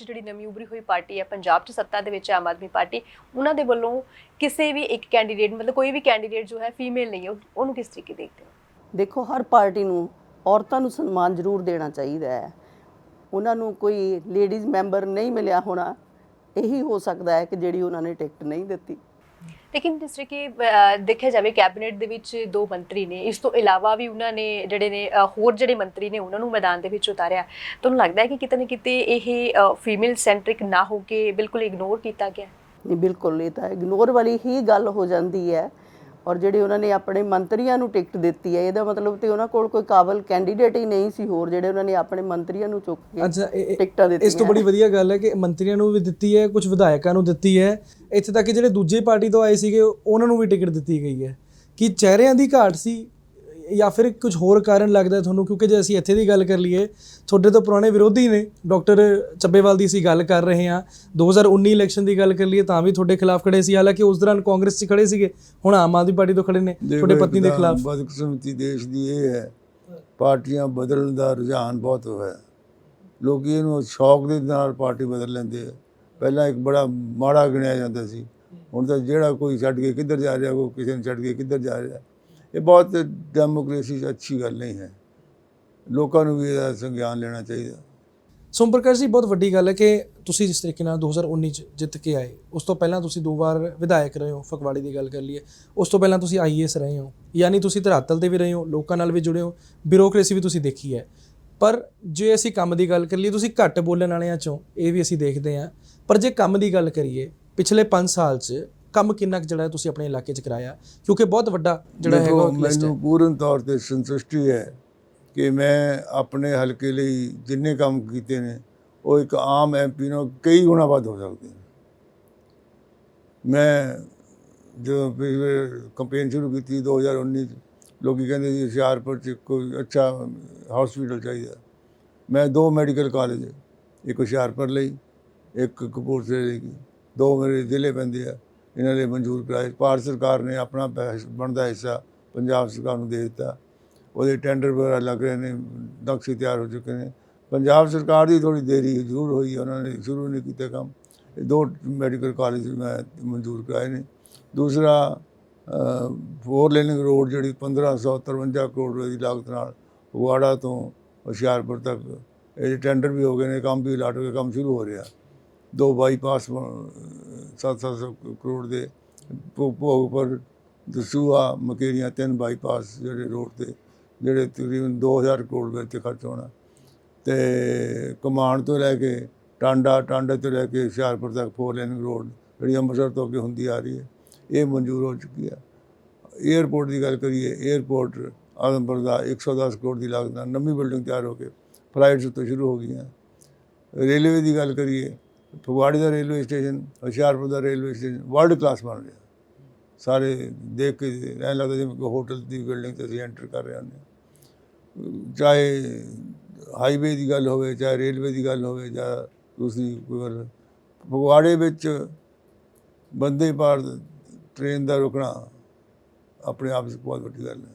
ਵਿੱਚ ਜਿਹੜੀ ਨਵੀਂ ਉਭਰੀ ਹੋਈ ਪਾਰਟੀ ਹੈ, ਪੰਜਾਬ 'ਚ ਸੱਤਾ ਦੇ ਵਿੱਚ ਆਮ ਆਦਮੀ ਪਾਰਟੀ, ਉਹਨਾਂ ਦੇ ਵੱਲੋਂ ਕਿਸੇ ਵੀ ਇੱਕ ਕੈਂਡੀਡੇਟ ਮਤਲਬ ਕੋਈ ਵੀ ਕੈਂਡੀਡੇਟ ਜੋ ਹੈ ਫੀਮੇਲ ਨਹੀਂ ਹੈ, ਉਹ- ਉਹਨੂੰ ਕਿਸ ਤਰੀਕੇ ਦੇਖਦੇ ਹੋ? ਦੇਖੋ, ਹਰ ਪਾਰਟੀ ਨੂੰ ਔਰਤਾਂ ਨੂੰ ਸਨਮਾਨ ਜ਼ਰੂਰ ਦੇਣਾ ਚਾਹੀਦਾ ਹੈ। ਉਹਨਾਂ ਨੂੰ ਕੋਈ ਲੇਡੀਜ਼ ਮੈਂਬਰ ਨਹੀਂ ਮਿਲਿਆ ਹੋਣਾ, ਇਹੀ ਹੋ ਸਕਦਾ ਹੈ ਕਿ ਜਿਹੜੀ ਉਹਨਾਂ ਨੇ ਟਿਕਟ ਨਹੀਂ ਦਿੱਤੀ। ਲੇਕਿਨ ਜਿਸ ਤਰੀਕੇ ਦੇਖਿਆ ਜਾਵੇ ਕੈਬਨਿਟ ਦੇ ਵਿੱਚ ਦੋ ਮੰਤਰੀ ਨੇ ਇਸ ਤੋਂ ਇਲਾਵਾ ਵੀ ਉਹਨਾਂ ਨੇ ਜਿਹੜੇ ਨੇ ਹੋਰ ਜਿਹੜੇ ਮੰਤਰੀ ਨੇ ਉਹਨਾਂ ਨੂੰ ਮੈਦਾਨ ਦੇ ਵਿੱਚ ਉਤਾਰਿਆ। ਤੁਹਾਨੂੰ ਲੱਗਦਾ ਹੈ ਕਿ ਕਿਤੇ ਨਾ ਕਿਤੇ ਇਹ ਫੀਮੇਲ ਸੈਂਟਰਿਕ ਨਾ ਹੋ ਕੇ ਬਿਲਕੁਲ ਇਗਨੋਰ ਕੀਤਾ ਗਿਆ? ਨਹੀਂ ਬਿਲਕੁਲ ਇਹ ਤਾਂ ਇਗਨੋਰ ਵਾਲੀ ਹੀ ਗੱਲ ਹੋ ਜਾਂਦੀ ਹੈ। ਔਰ ਜਿਹੜੇ ਉਹਨਾਂ ਨੇ ਆਪਣੇ ਮੰਤਰੀਆਂ ਨੂੰ ਟਿਕਟ ਦਿੱਤੀ ਹੈ ਇਹਦਾ ਮਤਲਬ ਤੇ ਉਹਨਾਂ ਕੋਲ ਕੋਈ ਕਾਬਲ ਕੈਂਡੀਡੇਟ ਹੀ ਨਹੀਂ ਸੀ ਹੋਰ ਜਿਹੜੇ ਉਹਨਾਂ ਨੇ ਆਪਣੇ ਮੰਤਰੀਆਂ ਨੂੰ ਚੁੱਕ ਕੇ ਟਿਕਟਾਂ ਦਿੱਤੀਆਂ ਇਸ ਤੋਂ ਬੜੀ ਵਧੀਆ ਗੱਲ ਹੈ ਕਿ ਮੰਤਰੀਆਂ ਨੂੰ ਵੀ ਦਿੱਤੀ ਹੈ ਕੁਝ ਵਿਧਾਇਕਾਂ ਨੂੰ ਦਿੱਤੀ ਹੈ। ਇੱਥੇ ਤੱਕ ਕਿ ਜਿਹੜੇ ਦੂਜੇ ਪਾਰਟੀ ਤੋਂ ਆਏ ਸੀਗੇ ਉਹਨਾਂ ਨੂੰ ਵੀ ਟਿਕਟ ਦਿੱਤੀ ਗਈ ਹੈ। ਕਿ ਚਿਹਰਿਆਂ ਦੀ ਘਾਟ ਸੀ ਜਾਂ ਫਿਰ ਕੁਝ ਹੋਰ ਕਾਰਨ ਲੱਗਦਾ ਤੁਹਾਨੂੰ? ਕਿਉਂਕਿ ਜੇ ਅਸੀਂ ਇੱਥੇ ਦੀ ਗੱਲ ਕਰ ਲਈਏ ਤੁਹਾਡੇ ਤੋਂ ਪੁਰਾਣੇ ਵਿਰੋਧੀ ਨੇ ਡਾਕਟਰ ਚੱਬੇਵਾਲ ਦੀ ਅਸੀਂ ਗੱਲ ਕਰ ਰਹੇ ਹਾਂ। 2019 ਇਲੈਕਸ਼ਨ ਦੀ ਗੱਲ ਕਰ ਲਈਏ ਤਾਂ ਵੀ ਤੁਹਾਡੇ ਖਿਲਾਫ ਖੜੇ ਸੀ। ਹਾਲਾਂਕਿ ਉਸ ਦੌਰਾਨ ਕਾਂਗਰਸ 'ਚ ਖੜੇ ਸੀਗੇ ਹੁਣ ਆਮ ਆਦਮੀ ਪਾਰਟੀ ਤੋਂ ਖੜੇ ਨੇ ਤੁਹਾਡੇ ਪਤਨੀ ਦੇ ਖਿਲਾਫ। ਬਦਕਿਸਮਤੀ ਦੇਸ਼ ਦੀ ਇਹ ਹੈ ਪਾਰਟੀਆਂ ਬਦਲਣ ਦਾ ਰੁਝਾਨ ਬਹੁਤ ਹੋਇਆ। ਲੋਕੀ ਇਹਨੂੰ ਸ਼ੌਕ ਦੇ ਨਾਲ ਪਾਰਟੀ ਬਦਲ ਲੈਂਦੇ ਆ। ਪਹਿਲਾਂ ਇੱਕ ਬੜਾ ਮਾੜਾ ਗਿਣਿਆ ਜਾਂਦਾ ਸੀ। ਹੁਣ ਤਾਂ ਜਿਹੜਾ ਕੋਈ ਛੱਡ ਕੇ ਕਿੱਧਰ ਜਾ ਰਿਹਾ, ਉਹ ਕਿਸੇ ਨੂੰ ਛੱਡ ਕੇ ਕਿੱਧਰ ਜਾ ਰਿਹਾ। ਇਹ ਬਹੁਤ ਡੈਮੋਕ੍ਰੇਸੀ 'ਚ ਅੱਛੀ ਗੱਲ ਨਹੀਂ ਹੈ। ਲੋਕਾਂ ਨੂੰ ਵੀ ਇਹਦਾ ਸੰਗਿਆਨ ਲੈਣਾ ਚਾਹੀਦਾ। ਸੋਮ ਪ੍ਰਕਾਸ਼ ਜੀ, ਬਹੁਤ ਵੱਡੀ ਗੱਲ ਹੈ ਕਿ ਤੁਸੀਂ ਜਿਸ ਤਰੀਕੇ ਨਾਲ 2019 ਚ ਜਿੱਤ ਕੇ ਆਏ, ਉਸ ਤੋਂ ਪਹਿਲਾਂ ਤੁਸੀਂ ਦੋ ਵਾਰ ਵਿਧਾਇਕ ਰਹੇ ਹੋ, ਫਗਵਾੜੀ ਦੀ ਗੱਲ ਕਰ ਲਈਏ। ਉਸ ਤੋਂ ਪਹਿਲਾਂ ਤੁਸੀਂ ਆਈਏਐਸ ਰਹੇ ਹੋ, ਯਾਨੀ ਤੁਸੀਂ ਧਰਾਤਲ ਤੇ ਵੀ ਰਹੇ ਹੋ, ਲੋਕਾਂ ਨਾਲ ਵੀ ਜੁੜੇ ਹੋ ਬਿਊਰੋਕ੍ਰੇਸੀ ਵੀ ਤੁਸੀਂ ਦੇਖੀ ਹੈ। ਪਰ ਜੇ ਅਸੀਂ ਕੰਮ ਦੀ ਗੱਲ ਕਰ ਲਈਏ ਤੁਸੀਂ ਘੱਟ ਬੋਲਣ ਵਾਲਿਆਂ ਚੋਂ ਇਹ ਵੀ ਅਸੀਂ ਦੇਖਦੇ ਹਾਂ। ਪਰ ਜੇ ਕੰਮ ਦੀ ਗੱਲ ਕਰੀਏ ਪਿਛਲੇ 5 ਸਾਲ 'ਚ ਕੰਮ ਕਿੰਨਾ ਕੁ ਜਿਹੜਾ ਤੁਸੀਂ ਆਪਣੇ ਇਲਾਕੇ 'ਚ ਕਰਾਇਆ? ਕਿਉਂਕਿ ਬਹੁਤ ਵੱਡਾ ਜਿਹੜਾ ਹੈਗਾ ਉਹ ਮੈਨੂੰ ਪੂਰਨ ਤੌਰ ਤੇ ਸੰਤੁਸ਼ਟੀ ਹੈ ਕਿ ਮੈਂ ਆਪਣੇ ਹਲਕੇ ਲਈ ਜਿੰਨੇ ਕੰਮ ਕੀਤੇ ਨੇ ਉਹ ਇੱਕ ਆਮ ਐਮਪੀ ਨੂੰ ਕਈ ਗੁਣਾ ਵੱਧ ਹੋ ਸਕਦੇ ਨੇ। ਮੈਂ ਜਦੋਂ ਕੰਪੇਨ ਸ਼ੁਰੂ ਕੀਤੀ 2019 ਚ ਲੋਕੀ ਕਹਿੰਦੇ ਜੀ ਹੁਸ਼ਿਆਰਪੁਰ ਚ ਕੋਈ ਅੱਛਾ ਹਸਪੀਟਲ ਚਾਹੀਦਾ। ਮੈਂ ਦੋ ਮੈਡੀਕਲ ਕਾਲਜ ਇੱਕ ਹੁਸ਼ਿਆਰਪੁਰ ਲਈ ਇੱਕ ਕਪੂਰਥਲੇ ਲਈ। ਦੋ ਮੇਰੇ ਜ਼ਿਲ੍ਹੇ ਪੈਂਦੇ ਆ ਇਹਨਾਂ ਲਈ ਮਨਜ਼ੂਰ ਕਰਾਏ। ਭਾਰਤ ਸਰਕਾਰ ਨੇ ਆਪਣਾ ਪੈਸ- ਬਣਦਾ ਹਿੱਸਾ ਪੰਜਾਬ ਸਰਕਾਰ ਨੂੰ ਦੇ ਦਿੱਤਾ। ਉਹਦੇ ਟੈਂਡਰ ਵਗੈਰਾ ਲੱਗ ਰਹੇ ਨੇ ਨਕਸ਼ੇ ਤਿਆਰ ਹੋ ਚੁੱਕੇ ਨੇ। ਪੰਜਾਬ ਸਰਕਾਰ ਦੀ ਥੋੜੀ ਦੇਰੀ ਜ਼ਰੂਰ ਹੋਈ ਹੈ, ਉਹਨਾਂ ਨੇ ਸ਼ੁਰੂ ਨਹੀਂ ਕੀਤਾ ਕੰਮ। ਇਹ ਦੋ ਮੈਡੀਕਲ ਕਾਲਜ ਮੈਂ ਮਨਜ਼ੂਰ ਕਰਾਏ ਨੇ। ਦੂਸਰਾ ਫੋਰ ਲੇਨਿੰਗ ਰੋਡ ਜਿਹੜੀ 1553 ਕਰੋੜ ਰੁਪਏ ਦੀ ਲਾਗਤ ਨਾਲ ਫਗਵਾੜਾ ਤੋਂ ਹੁਸ਼ਿਆਰਪੁਰ ਤੱਕ ਇਹ ਟੈਂਡਰ ਵੀ ਹੋ ਗਏ ਨੇ, ਕੰਮ ਵੀ ਲਾਟ ਹੋ ਕੇ ਕੰਮ ਸ਼ੁਰੂ ਹੋ ਰਿਹਾ। ਦੋ ਬਾਈਪਾਸ 700 ਕਰੋੜ ਦੇ ਭੋ- ਭੋਗ ਪਰ ਦਸੂਆ ਮਕੇਰੀਆਂ, ਤਿੰਨ ਬਾਈਪਾਸ ਜਿਹੜੇ ਰੋਡ ਤੇ, ਜਿਹੜੇ ਤਕਰੀਬਨ 2000 ਕਰੋੜ ਰੁਪਏ ਵਿੱਚ ਖਰਚ ਹੋਣਾ। ਤੇ ਕਮਾਂਡ ਤੋਂ ਲੈ ਕੇ ਟਾਂਡਾ, ਟਾਂਡੇ ਤੋਂ ਲੈ ਕੇ ਹੁਸ਼ਿਆਰਪੁਰ ਤੱਕ ਫੋਰ ਲੇਨਿੰਗ ਰੋਡ ਜਿਹੜੀ ਅੰਮ੍ਰਿਤਸਰ ਤੋਂ ਅੱਗੇ ਹੁੰਦੀ ਆ ਰਹੀ ਹੈ। ਇਹ ਮਨਜ਼ੂਰ ਹੋ ਚੁੱਕੀ ਹੈ। 에ਅਰਪੋਰਟ ਦੀ ਗੱਲ ਕਰੀਏ 에ਅਰਪੋਰਟ ਆਦਮਪੁਰ ਦਾ 110 ਕਰੋੜ ਦੀ ਲਾਗਤ ਨਾਲ ਨਵੀਂ ਬਿਲਡਿੰਗ ਤਿਆਰ ਹੋ ਕੇ ਫਲਾਈਟਸ ਤੋਂ ਸ਼ੁਰੂ ਹੋ ਗਈਆਂ। ਰੇਲਵੇ ਦੀ ਗੱਲ ਕਰੀਏ, ਫਗਵਾੜੇ ਦਾ ਰੇਲਵੇ ਸਟੇਸ਼ਨ, ਹੁਸ਼ਿਆਰਪੁਰ ਦਾ ਰੇਲਵੇ ਸਟੇਸ਼ਨ ਵਰਲਡ ਕਲਾਸ ਬਣ ਰਿਹਾ। ਸਾਰੇ ਦੇਖ ਕੇ ਐਂ ਲੱਗਦਾ ਜਿਵੇਂ ਕੋਈ ਹੋਟਲ ਦੀ ਬਿਲਡਿੰਗ ਤੇ ਅਸੀਂ ਐਂਟਰ ਕਰ ਰਹੇ ਹਾਂ। ਚਾਹੇ ਹਾਈਵੇ ਦੀ ਗੱਲ ਹੋਵੇ, ਚਾਹੇ ਰੇਲਵੇ ਦੀ ਗੱਲ ਹੋਵੇ, ਜਾਂ ਦੂਸਰੀ ਕੋਈ ਗੱਲ ਫਗਵਾੜੇ ਵਿੱਚ ਬੰਦੇ ਭਾਰਤ ਟ੍ਰੇਨ ਦਾ ਰੁਕਣਾ ਆਪਣੇ ਆਪ 'ਚ ਬਹੁਤ ਵੱਡੀ ਗੱਲ ਹੈ।